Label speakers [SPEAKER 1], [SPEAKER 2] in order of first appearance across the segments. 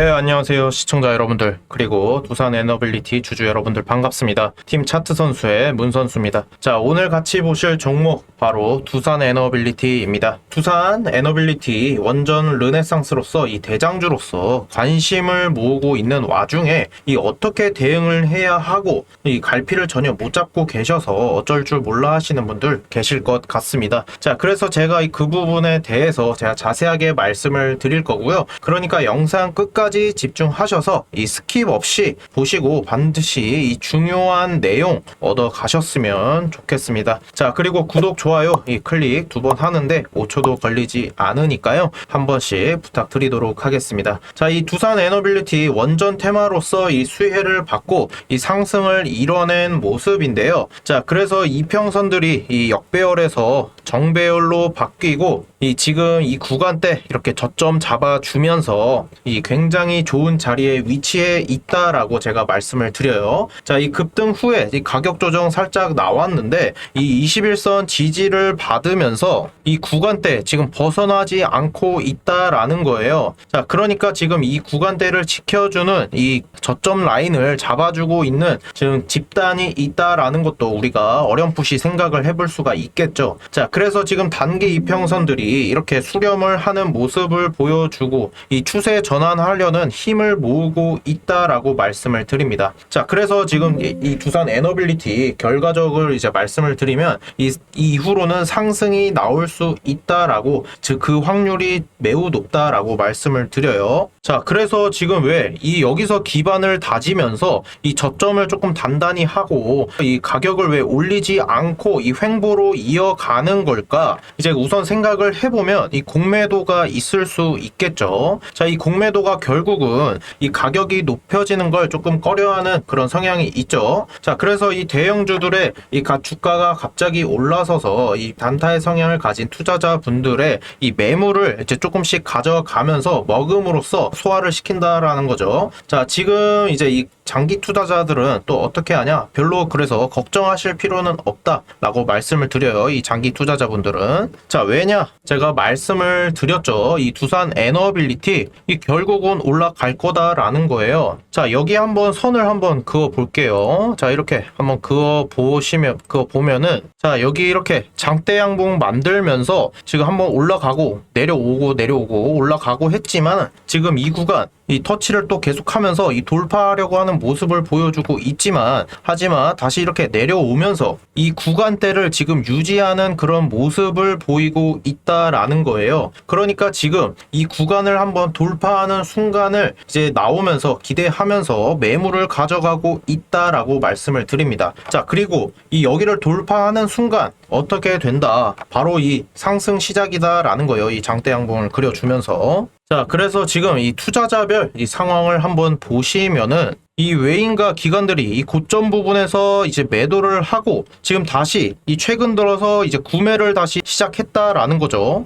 [SPEAKER 1] 네, 안녕하세요. 시청자 여러분들. 그리고 두산 에너빌리티 주주 여러분들 반갑습니다. 팀 차트 선수의 문 선수입니다. 자, 오늘 같이 보실 종목 바로 두산 에너빌리티입니다. 두산 에너빌리티 원전 르네상스로서 이 대장주로서 관심을 모으고 있는 와중에 이 어떻게 대응을 해야 하고 이 갈피를 전혀 못 잡고 계셔서 어쩔 줄 몰라 하시는 분들 계실 것 같습니다. 자, 그래서 제가 이그 부분에 대해서 제가 자세하게 말씀을 드릴 거고요. 그러니까 영상 끝까지 집중하셔서 이 스킵 없이 보시고 반드시 이 중요한 내용 얻어 가셨으면 좋겠습니다. 자, 그리고 구독, 좋아요 이 클릭 두 번 하는데 5초도 걸리지 않으니까요. 한 번씩 부탁드리도록 하겠습니다. 자, 이 두산 에너빌리티 원전 테마로서 이 수혜를 받고 이 상승을 이뤄낸 모습인데요. 자, 그래서 이평선들이 이 역배열에서 정배열로 바뀌고 이 지금 이 구간대 이렇게 저점 잡아주면서 이 굉장히 좋은 자리에 위치해 있다라고 제가 말씀을 드려요. 자, 이 급등 후에 이 가격 조정 살짝 나왔는데 이 21선 지지를 받으면서 이 구간대 지금 벗어나지 않고 있다라는 거예요. 자, 그러니까 지금 이 구간대를 지켜주는 이 저점 라인을 잡아주고 있는 지금 집단이 있다라는 것도 우리가 어렴풋이 생각을 해볼 수가 있겠죠. 자, 그래서 지금 단기 이평선들이 이렇게 수렴을 하는 모습을 보여주고 이 추세 전환하려는 힘을 모으고 있다라고 말씀을 드립니다. 자, 그래서 지금 이, 이 두산 에너빌리티 결과적을 이제 말씀을 드리면 이 이후로는 상승이 나올 수 있다라고 즉 그 확률이 매우 높다라고 말씀을 드려요. 자, 그래서 지금 왜 이 여기서 기반을 다지면서 이 저점을 조금 단단히 하고 이 가격을 왜 올리지 않고 이 횡보로 이어가는 걸까? 이제 우선 생각을 해보면 이 공매도가 있을 수 있겠죠. 자, 이 공매도가 결국은 이 가격이 높여지는 걸 조금 꺼려하는 그런 성향이 있죠. 자, 그래서 이 대형주들의 이 가- 주가가 갑자기 올라서서 이 단타의 성향을 가진 투자자분들의 이 매물을 이제 조금씩 가져가면서 먹음으로써 소화를 시킨다라는 거죠. 자, 지금 이제 이 장기 투자자들은 또 어떻게 하냐? 별로 그래서 걱정하실 필요는 없다 라고 말씀을 드려요. 이 장기 투자자분들은. 자, 왜냐? 제가 말씀을 드렸죠. 이 두산 에너빌리티 이 결국은 올라갈 거다 라는 거예요. 자, 여기 한번 선을 한번 그어 볼게요. 자, 이렇게 한번 그어 보시면 그어 보면은 자, 여기 이렇게 장대 양봉 만들면서 지금 한번 올라가고 내려오고 내려오고 올라가고 했지만 지금 이 구간 이 터치를 또 계속하면서 이 돌파하려고 하는 모습을 보여주고 있지만 하지만 다시 이렇게 내려오면서 이 구간대를 지금 유지하는 그런 모습을 보이고 있다라는 거예요. 그러니까 지금 이 구간을 한번 돌파하는 순간을 이제 나오면서 기대하면서 매물을 가져가고 있다라고 말씀을 드립니다. 자, 그리고 이 여기를 돌파하는 순간 어떻게 된다? 바로 이 상승 시작이다라는 거예요. 이 장대 양봉을 그려주면서. 자, 그래서 지금 이 투자자별 이 상황을 한번 보시면은 이 외인과 기관들이 이 고점 부분에서 이제 매도를 하고 지금 다시 이 최근 들어서 이제 구매를 다시 시작했다라는 거죠.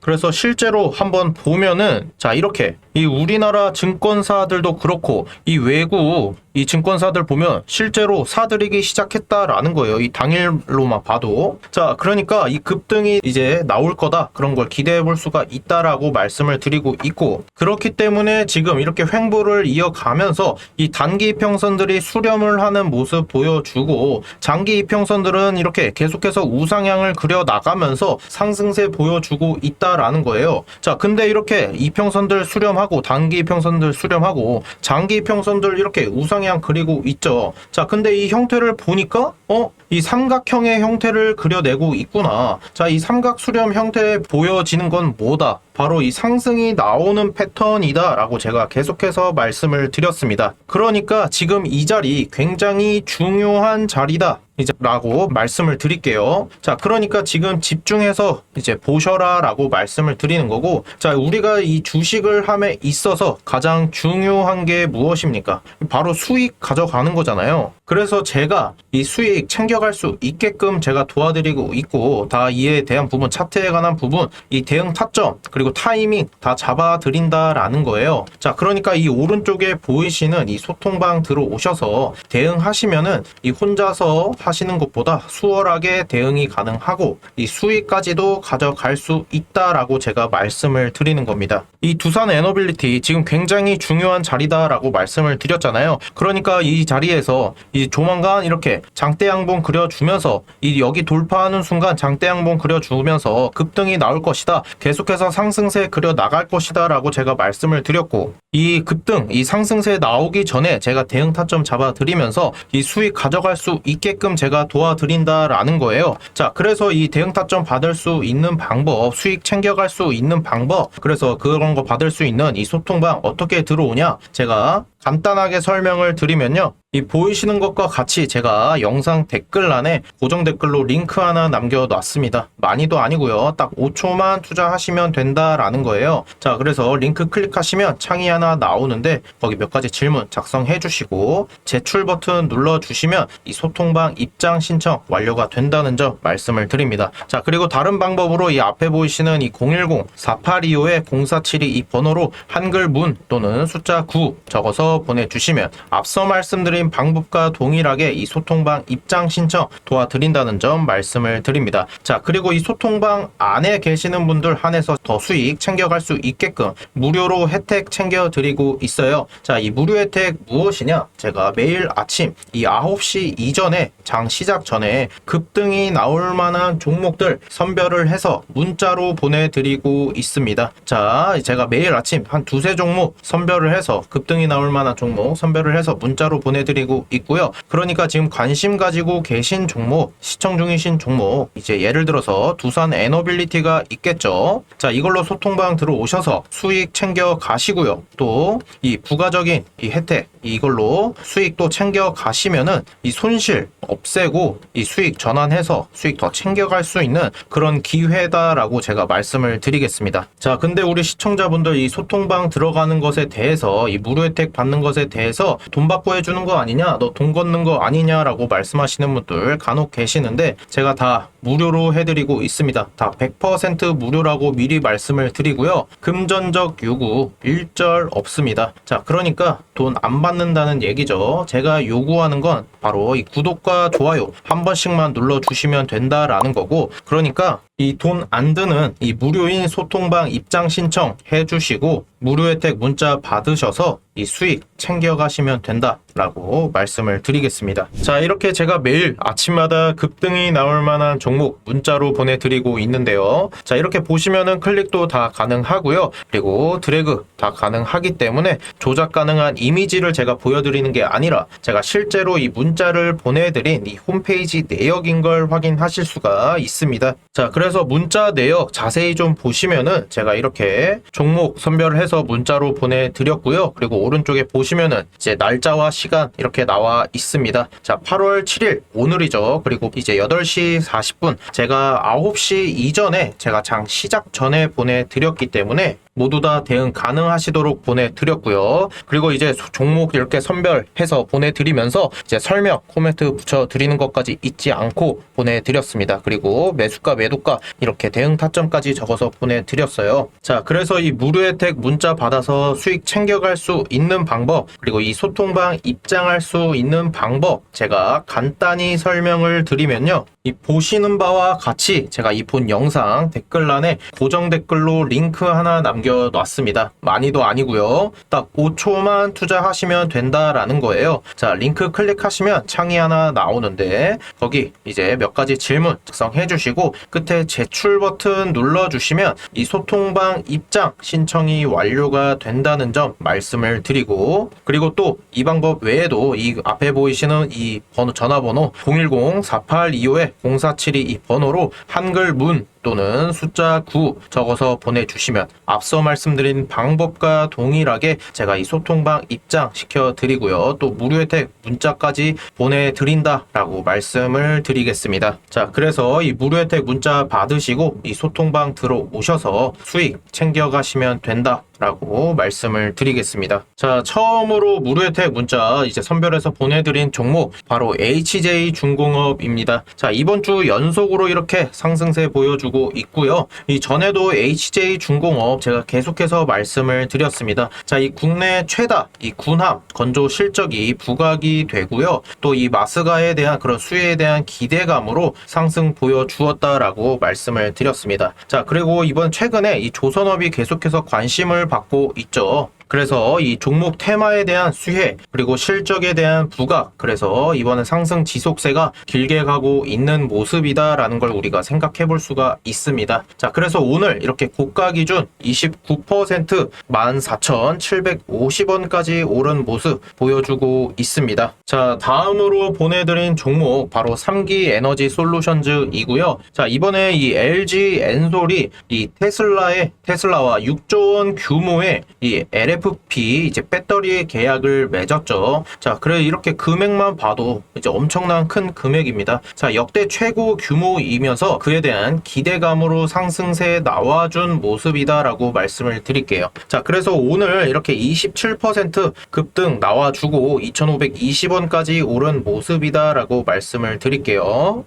[SPEAKER 1] 그래서 실제로 한번 보면은 자 이렇게 이 우리나라 증권사들도 그렇고 이 외국 이 증권사들 보면 실제로 사들이기 시작했다라는 거예요. 이 당일로만 봐도. 자, 그러니까 이 급등이 이제 나올 거다. 그런 걸 기대해 볼 수가 있다라고 말씀을 드리고 있고 그렇기 때문에 지금 이렇게 횡보를 이어가면서 이 단기 이평선들이 수렴을 하는 모습 보여주고 장기 이평선들은 이렇게 계속해서 우상향을 그려 나가면서 상승세 보여주고 있다라는 거예요. 자, 근데 이렇게 이평선들 수렴하고 단기 이평선들 수렴하고 장기 이평선들 이렇게 우상향 그리고 있죠. 자, 근데 이 형태를 보니까 어? 이 삼각형의 형태를 그려내고 있구나. 자, 이 삼각 수렴 형태에 보여지는 건 뭐다? 바로 이 상승이 나오는 패턴이다 라고 제가 계속해서 말씀을 드렸습니다. 그러니까 지금 이 자리 굉장히 중요한 자리다. 이제 라고 말씀을 드릴게요. 자, 그러니까 지금 집중해서 이제 보셔라 라고 말씀을 드리는 거고, 자, 우리가 이 주식을 함에 있어서 가장 중요한 게 무엇입니까? 바로 수익 가져가는 거잖아요. 그래서 제가 이 수익 챙겨갈 수 있게끔 제가 도와드리고 있고, 다 이에 대한 부분, 차트에 관한 부분, 이 대응 타점, 그리고 타이밍 다 잡아드린다라는 거예요. 자, 그러니까 이 오른쪽에 보이시는 이 소통방 들어오셔서 대응하시면은 이 혼자서 생각 하시는 것보다 수월하게 대응이 가능하고 이 수익까지도 가져갈 수 있다라고 제가 말씀을 드리는 겁니다. 이 두산 에너빌리티 지금 굉장히 중요한 자리다라고 말씀을 드렸잖아요. 그러니까 이 자리에서 이 조만간 이렇게 장대 양봉 그려주면서 이 여기 돌파하는 순간 장대 양봉 그려주면서 급등이 나올 것이다. 계속해서 상승세 그려 나갈 것이다라고 제가 말씀을 드렸고 이 급등, 이 상승세 나오기 전에 제가 대응 타점 잡아 드리면서 이 수익 가져갈 수 있게끔 제가 도와드린다라는 거예요. 자, 그래서 이 대응 타점 받을 수 있는 방법, 수익 챙겨갈 수 있는 방법, 그래서 그런 거 받을 수 있는 이 소통방 어떻게 들어오냐? 제가 간단하게 설명을 드리면요. 이 보이시는 것과 같이 제가 영상 댓글란에 고정 댓글로 링크 하나 남겨놨습니다. 많이도 아니고요. 딱 5초만 투자하시면 된다라는 거예요. 자, 그래서 링크 클릭하시면 창이 하나 나오는데 거기 몇 가지 질문 작성해 주시고 제출 버튼 눌러 주시면 이 소통방 입장 신청 완료가 된다는 점 말씀을 드립니다. 자, 그리고 다른 방법으로 이 앞에 보이시는 이 010-4825-0472 이 번호로 한글 문 또는 숫자 9 적어서 보내주시면 앞서 말씀드린 방법과 동일하게 이 소통방 입장 신청 도와드린다는 점 말씀을 드립니다. 자, 그리고 이 소통방 안에 계시는 분들 한해서 더 수익 챙겨갈 수 있게끔 무료로 혜택 챙겨드리고 있어요. 자, 이 무료 혜택 무엇이냐? 제가 매일 아침 이 9시 이전에 장 시작 전에 급등이 나올 만한 종목들 선별을 해서 문자로 보내드리고 있습니다. 자, 제가 매일 아침 한 두세 종목 선별을 해서 급등이 나올 만한 종목 선별을 해서 문자로 보내드리고 있고요. 그러니까 지금 관심 가지고 계신 종목, 시청 중이신 종목, 이제 예를 들어서 두산 에너빌리티가 있겠죠. 자, 이걸로 소통방 들어오셔서 수익 챙겨 가시고요. 또 이 부가적인 이 혜택, 이걸로 수익도 챙겨 가시면은 이 손실 없애고 이 수익 전환해서 수익 더 챙겨갈 수 있는 그런 기회다라고 제가 말씀을 드리겠습니다. 자, 근데 우리 시청자분들 이 소통방 들어가는 것에 대해서 이 무료 혜택 받는 것에 대해서 돈 받고 해주는 거 아니냐, 너 돈 걷는 거 아니냐라고 말씀하시는 분들 간혹 계시는데 제가 다 무료로 해드리고 있습니다. 다 100% 무료라고 미리 말씀을 드리고요. 금전적 요구 일절 없습니다. 자, 그러니까 돈 안 받는다는 얘기죠. 제가 요구하는 건 바로 이 구독과 좋아요 한 번씩만 눌러주시면 된다라는 거고, 그러니까 이 돈 안 드는 이 무료인 소통방 입장 신청 해주시고 무료 혜택 문자 받으셔서 이 수익 챙겨가시면 된다라고 말씀을 드리겠습니다. 자 이렇게 제가 매일 아침마다 급등이 나올 만한 종목 문자로 보내드리고 있는데요. 자 이렇게 보시면은 클릭도 다 가능하고요. 그리고 드래그 다 가능하기 때문에 조작 가능한 이미지를 제가 보여드리는 게 아니라 제가 실제로 이 문자를 보내드린 이 홈페이지 내역인 걸 확인하실 수가 있습니다. 자 그래서 문자 내역 자세히 좀 보시면은 제가 이렇게 종목 선별을 해서 문자로 보내드렸고요. 그리고 오른쪽에 보시면은 이제 날짜와 시간 이렇게 나와 있습니다. 자, 8월 7일 오늘이죠. 그리고 이제 8시 40분 제가 9시 이전에 제가 장 시작 전에 보내드렸기 때문에 모두 다 대응 가능 하시도록 보내드렸고요. 그리고 이제 종목 이렇게 선별해서 보내드리면서 이제 설명, 코멘트 붙여드리는 것까지 잊지 않고 보내드렸습니다. 그리고 매수가, 매도가 이렇게 대응 타점까지 적어서 보내드렸어요. 자, 그래서 이 무료 혜택 문자 받아서 수익 챙겨갈 수 있는 방법, 그리고 이 소통방 입장할 수 있는 방법 제가 간단히 설명을 드리면요. 이 보시는 바와 같이 제가 이 본 영상 댓글란에 고정 댓글로 링크 하나 남겨놨습니다. 도 아니고요. 딱 5초만 투자하시면 된다라는 거예요. 자, 링크 클릭하시면 창이 하나 나오는데 거기 이제 몇 가지 질문 작성해 주시고 끝에 제출 버튼 눌러 주시면 이 소통방 입장 신청이 완료가 된다는 점 말씀을 드리고 그리고 또 이 방법 외에도 이 앞에 보이시는 이 번호 전화번호 010-4825-0472 이 번호로 한글 문 또는 숫자 9 적어서 보내주시면 앞서 말씀드린 방법과 동일하게 제가 이 소통방 입장 시켜 드리고요. 또 무료 혜택 문자까지 보내드린다 라고 말씀을 드리겠습니다. 자, 그래서 이 무료 혜택 문자 받으시고 이 소통방 들어오셔서 수익 챙겨가시면 된다. 라고 말씀을 드리겠습니다. 자, 처음으로 무료 혜택 문자 이제 선별해서 보내드린 종목 바로 HJ 중공업입니다. 자, 이번 주 연속으로 이렇게 상승세 보여주고 있고요. 이 전에도 HJ 중공업 제가 계속해서 말씀을 드렸습니다. 자, 이 국내 최다 이 군함 건조 실적이 부각이 되고요. 또 이 마스가에 대한 그런 수혜에 대한 기대감으로 상승 보여주었다라고 말씀을 드렸습니다. 자, 그리고 이번 최근에 이 조선업이 계속해서 관심을 받고 있죠. 그래서 이 종목 테마에 대한 수혜 그리고 실적에 대한 부각 그래서 이번에 상승 지속세가 길게 가고 있는 모습이다라는 걸 우리가 생각해 볼 수가 있습니다. 자 그래서 오늘 이렇게 고가 기준 29% 14,750원까지 오른 모습 보여주고 있습니다. 자 다음으로 보내드린 종목 바로 3기 에너지 솔루션즈이고요. 자 이번에 이 LG 엔솔이 이 테슬라의 테슬라와 6조 원 규모의 이 LFP 이제 배터리 계약을 맺었죠. 자, 그래 이렇게 금액만 봐도 이제 엄청난 큰 금액입니다. 자, 역대 최고 규모이면서 그에 대한 기대감으로 상승세에 나와준 모습이다라고 말씀을 드릴게요. 자, 그래서 오늘 이렇게 27% 급등 나와주고 2,520원까지 오른 모습이다라고 말씀을 드릴게요.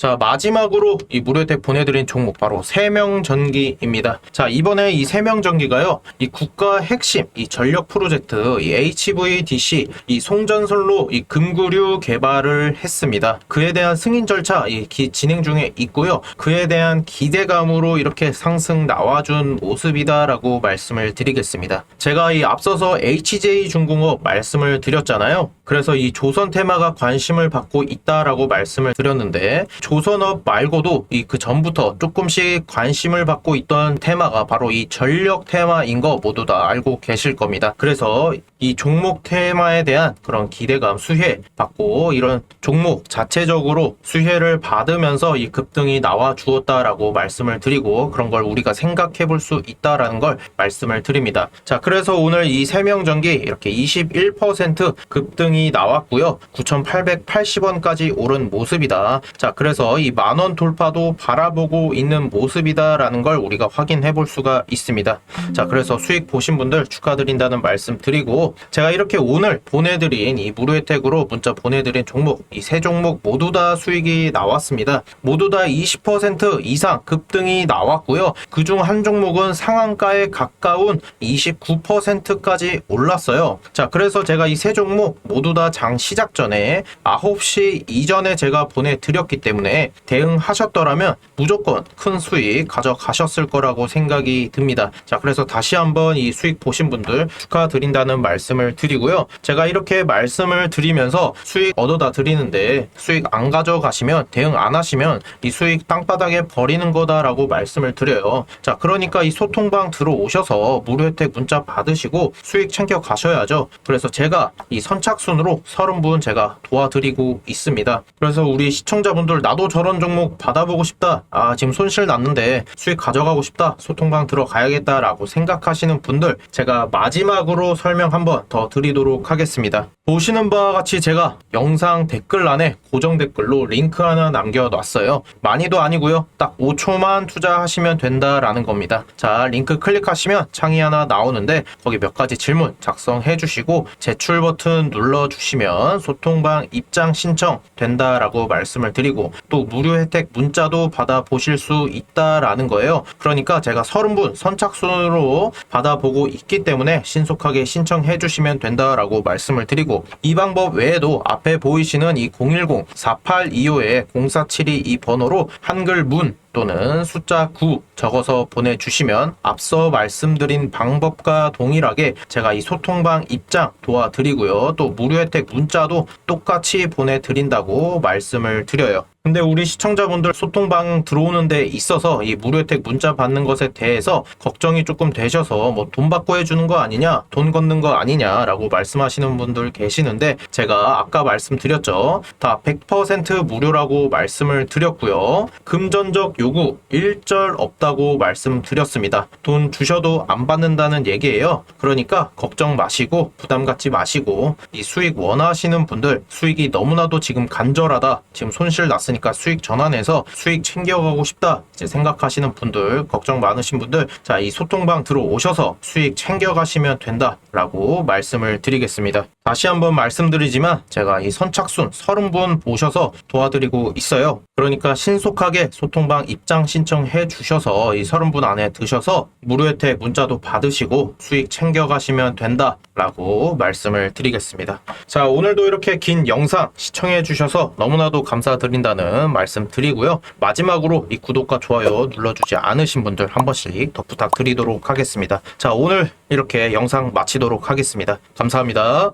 [SPEAKER 1] 자 마지막으로 이 무료 혜택 보내드린 종목 바로 세명전기입니다. 자 이번에 이 세명전기가요 이 국가 핵심 이 전력 프로젝트 이 HVDC 이 송전선로 이 금구류 개발을 했습니다. 그에 대한 승인 절차 이 기- 진행 중에 있고요. 그에 대한 기대감으로 이렇게 상승 나와준 모습이다라고 말씀을 드리겠습니다. 제가 이 앞서서 HJ 중공업 말씀을 드렸잖아요. 그래서 이 조선 테마가 관심을 받고 있다라고 말씀을 드렸는데 조선업 말고도 이 그 전부터 조금씩 관심을 받고 있던 테마가 바로 이 전력 테마인 거 모두 다 알고 계실 겁니다. 그래서 이 종목 테마에 대한 그런 기대감 수혜 받고 이런 종목 자체적으로 수혜를 받으면서 이 급등이 나와 주었다라고 말씀을 드리고 그런 걸 우리가 생각해 볼 수 있다라는 걸 말씀을 드립니다. 자, 그래서 오늘 이 세명전기 이렇게 21% 급등이 나왔고요. 9,880원까지 오른 모습이다. 자, 그래서 이 만원 돌파도 바라보고 있는 모습이다라는 걸 우리가 확인해 볼 수가 있습니다. 자, 그래서 수익 보신 분들 축하드린다는 말씀 드리고 제가 이렇게 오늘 보내드린 이 무료 혜택으로 문자 보내드린 종목 이 세 종목 모두 다 수익이 나왔습니다. 모두 다 20% 이상 급등이 나왔고요. 그중 한 종목은 상한가에 가까운 29%까지 올랐어요. 자, 그래서 제가 이 세 종목 모두 다 장 시작 전에 9시 이전에 제가 보내드렸기 때문에 대응하셨더라면 무조건 큰 수익 가져가셨을 거라고 생각이 듭니다. 자, 그래서 다시 한번 이 수익 보신 분들 축하드린다는 말씀을 드리고요. 제가 이렇게 말씀을 드리면서 수익 얻어다 드리는데 수익 안 가져가시면 대응 안 하시면 이 수익 땅바닥에 버리는 거다라고 말씀을 드려요. 자, 그러니까 이 소통방 들어오셔서 무료 혜택 문자 받으시고 수익 챙겨 가셔야죠. 그래서 제가 이 선착순으로 30분 제가 도와드리고 있습니다. 그래서 우리 시청자분들 나도 저런 종목 받아보고 싶다. 아, 지금 손실 났는데 수익 가져가고 싶다. 소통방 들어가야겠다라고 생각하시는 분들 제가 마지막으로 설명 한번 더 드리도록 하겠습니다. 보시는 바와 같이 제가 영상 댓글란에 고정 댓글로 링크 하나 남겨놨어요. 많이도 아니고요. 딱 5초만 투자하시면 된다라는 겁니다. 자, 링크 클릭하시면 창이 하나 나오는데 거기 몇 가지 질문 작성해 주시고 제출 버튼 눌러 주시면 소통방 입장 신청 된다라고 말씀을 드리고 또 무료 혜택 문자도 받아 보실 수 있다라는 거예요. 그러니까 제가 30분 선착순으로 받아보고 있기 때문에 신속하게 신청해 주시면 된다라고 말씀을 드리고 이 방법 외에도 앞에 보이시는 이 010-4825-0472 이 번호로 한글 문 또는 숫자 9 적어서 보내주시면 앞서 말씀드린 방법과 동일하게 제가 이 소통방 입장 도와드리고요. 또 무료 혜택 문자도 똑같이 보내드린다고 말씀을 드려요. 근데 우리 시청자분들 소통방 들어오는 데 있어서 이 무료 혜택 문자 받는 것에 대해서 걱정이 조금 되셔서 뭐 돈 받고 해주는 거 아니냐, 돈 걷는 거 아니냐라고 말씀하시는 분들 계시는데 제가 아까 말씀드렸죠. 다 100% 무료라고 말씀을 드렸고요. 금전적 요구 일절 없다고 말씀드렸습니다. 돈 주셔도 안 받는다는 얘기예요. 그러니까 걱정 마시고 부담 갖지 마시고 이 수익 원하시는 분들 수익이 너무나도 지금 간절하다. 지금 손실 났으니까 수익 전환해서 수익 챙겨가고 싶다. 이제 생각하시는 분들 걱정 많으신 분들 자 이 소통방 들어오셔서 수익 챙겨가시면 된다라고 말씀을 드리겠습니다. 다시 한번 말씀드리지만 제가 이 선착순 30분 오셔서 도와드리고 있어요. 그러니까 신속하게 소통방 입장 신청해 주셔서 이 30분 안에 드셔서 무료 혜택 문자도 받으시고 수익 챙겨가시면 된다라고 말씀을 드리겠습니다. 자, 오늘도 이렇게 긴 영상 시청해 주셔서 너무나도 감사드린다는 말씀 드리고요. 마지막으로 이 구독과 좋아요 눌러주지 않으신 분들 한 번씩 더 부탁드리도록 하겠습니다. 자, 오늘 이렇게 영상 마치도록 하겠습니다. 감사합니다.